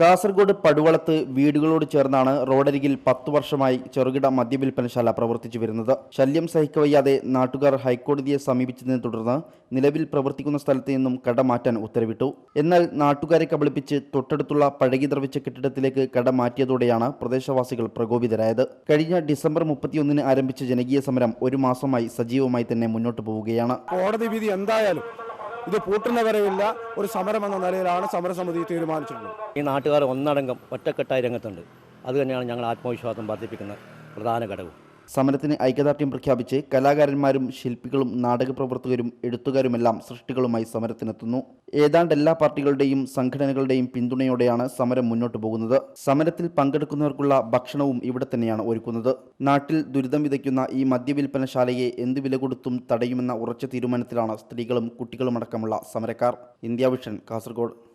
കാസർഗോഡ് പടുവളത്ത് വീടുകളോട് ചേർന്നാണ് റോഡരികിൽ പത്തു വർഷമായി ചെറുകിട മദ്യവിൽപ്പനശാല പ്രവർത്തിച്ചു വരുന്നത്. ശല്യം സഹിക്കവയ്യാതെ നാട്ടുകാർ ഹൈക്കോടതിയെ സമീപിച്ചതിനെ തുടർന്ന് നിലവിൽ പ്രവർത്തിക്കുന്ന സ്ഥലത്ത് നിന്നും കട മാറ്റാൻ ഉത്തരവിട്ടു. എന്നാൽ നാട്ടുകാരെ കബളിപ്പിച്ച് തൊട്ടടുത്തുള്ള പഴകി ദ്രവിച്ച കെട്ടിടത്തിലേക്ക് കട മാറ്റിയതോടെയാണ് പ്രദേശവാസികൾ പ്രകോപിതരായത്. കഴിഞ്ഞ ഡിസംബർ മുപ്പത്തിയൊന്നിന് ആരംഭിച്ച ജനകീയ സമരം ഒരു മാസമായി സജീവമായി തന്നെ മുന്നോട്ട് പോവുകയാണ്. കോടതി വിധി എന്തായാലും ഇത് പൂട്ടുന്നവരെയില്ല ഒരു സമരം എന്ന നിലയിലാണ് സമരസമിതി തീരുമാനിച്ചിട്ടുള്ളത്. ഈ നാട്ടുകാർ ഒന്നടങ്കം ഒറ്റക്കെട്ടായി രംഗത്തുണ്ട്. അതുതന്നെയാണ് ഞങ്ങൾ ആത്മവിശ്വാസം വർദ്ധിപ്പിക്കുന്ന പ്രധാന ഘടകം. സമരത്തിന് ഐക്യദാർഢ്യം പ്രഖ്യാപിച്ച് കലാകാരന്മാരും ശില്പികളും നാടകപ്രവർത്തകരും എഴുത്തുകാരുമെല്ലാം സൃഷ്ടികളുമായി സമരത്തിനെത്തുന്നു. ഏതാണ്ട് എല്ലാ പാർട്ടികളുടെയും സംഘടനകളുടെയും പിന്തുണയോടെയാണ് സമരം മുന്നോട്ട് പോകുന്നത്. സമരത്തിൽ പങ്കെടുക്കുന്നവർക്കുള്ള ഭക്ഷണവും ഇവിടെ തന്നെയാണ് ഒരുക്കുന്നത്. നാട്ടിൽ ദുരിതം വിതയ്ക്കുന്ന ഈ മദ്യവിൽപ്പനശാലയെ എന്ത് വില കൊടുത്തും തടയുമെന്ന ഉറച്ച തീരുമാനത്തിലാണ് സ്ത്രീകളും കുട്ടികളുമടക്കമുള്ള സമരക്കാർ. India vision Kasaragod.